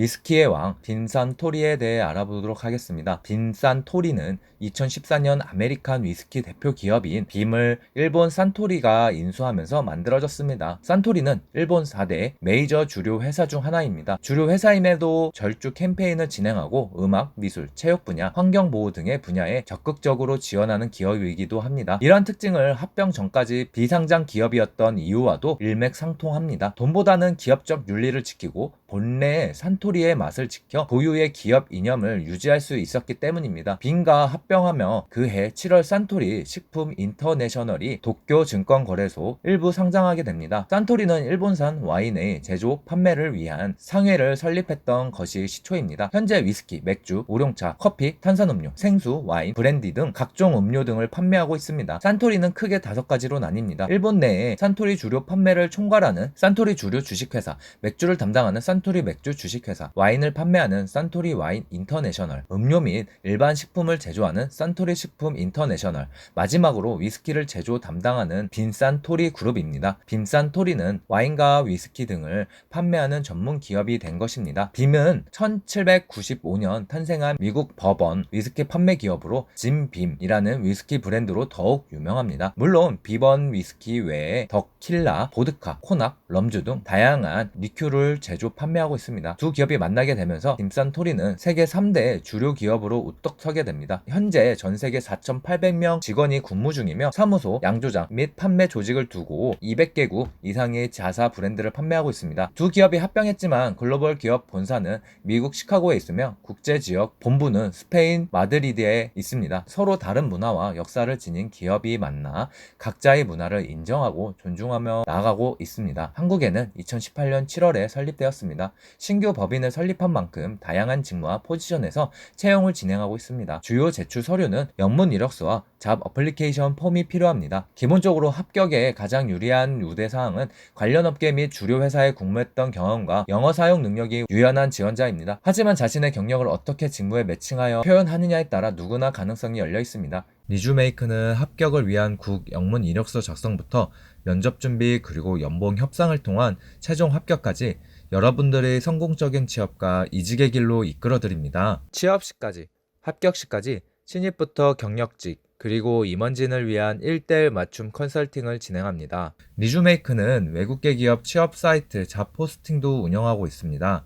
위스키의 왕 빈산 토리에 대해 알아보도록 하겠습니다. 빈산 토리는 2014년 아메리칸 위스키 대표 기업인 빔을 일본 산토리가 인수하면서 만들어졌습니다. 산토리는 일본 4대 메이저 주류 회사 중 하나입니다. 주류 회사임에도 절주 캠페인을 진행하고 음악, 미술, 체육 분야, 환경 보호 등의 분야에 적극적으로 지원하는 기업이기도 합니다. 이러한 특징을 합병 전까지 비상장 기업이었던 이유와도 일맥상통합니다. 돈보다는 기업적 윤리를 지키고 본래의 산토리 의 맛을 지켜 고유의 기업 이념을 유지할 수 있었기 때문입니다. 빈과 합병하며 그해 7월 산토리 식품 인터내셔널이 도쿄 증권거래소 일부 상장하게 됩니다. 산토리는 일본산 와인의 제조, 판매를 위한 상회를 설립했던 것이 시초입니다. 현재 위스키, 맥주, 오룡차, 커피, 탄산음료, 생수, 와인, 브랜디 등 각종 음료 등을 판매하고 있습니다. 산토리는 크게 다섯 가지로 나뉩니다. 일본 내에 산토리 주류 판매를 총괄하는 산토리 주류 주식회사, 맥주를 담당하는 산토리 맥주 주식회사, 와인을 판매하는 산토리 와인 인터내셔널, 음료 및 일반 식품을 제조하는 산토리 식품 인터내셔널, 마지막으로 위스키를 제조 담당하는 빈산토리 그룹입니다. 빈산토리는 와인과 위스키 등을 판매하는 전문 기업이 된 것입니다. 빔은 1795년 탄생한 미국 버번 위스키 판매 기업으로 짐빔이라는 위스키 브랜드로 더욱 유명합니다. 물론 비번 위스키 외에 더킬라, 보드카, 코낙, 럼주 등 다양한 리큐를 제조 판매하고 있습니다. 두 기업 이 만나게 되면서 빔산토리는 세계 3대 주류 기업으로 우뚝 서게 됩니다. 현재 전 세계 4,800명 직원이 근무 중이며 사무소, 양조장 및 판매 조직을 두고 200개국 이상의 자사 브랜드를 판매하고 있습니다. 두 기업이 합병했지만 글로벌 기업 본사는 미국 시카고에 있으며 국제 지역 본부는 스페인 마드리드에 있습니다. 서로 다른 문화와 역사를 지닌 기업이 만나 각자의 문화를 인정하고 존중하며 나아가고 있습니다. 한국에는 2018년 7월에 설립되었습니다. 신규 법 인을 설립한 만큼 다양한 직무와 포지션에서 채용을 진행하고 있습니다. 주요 제출 서류는 영문 이력서와 잡 어플리케이션 폼이 필요합니다. 기본적으로 합격에 가장 유리한 우대 사항은 관련 업계 및 주류 회사에 근무했던 경험과 영어 사용 능력이 유연한 지원자입니다. 하지만 자신의 경력을 어떻게 직무에 매칭하여 표현하느냐에 따라 누구나 가능성이 열려 있습니다. 리주메이크는 합격을 위한 국 영문 이력서 작성부터 면접 준비 그리고 연봉 협상을 통한 최종 합격까지 여러분들의 성공적인 취업과 이직의 길로 이끌어드립니다. 취업 시까지, 합격 시까지 신입부터 경력직, 그리고 임원진을 위한 1대1 맞춤 컨설팅을 진행합니다. 리주메이크는 외국계 기업 취업 사이트 잡포스팅도 운영하고 있습니다.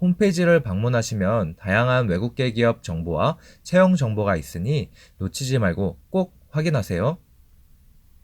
홈페이지를 방문하시면 다양한 외국계 기업 정보와 채용 정보가 있으니 놓치지 말고 꼭 확인하세요.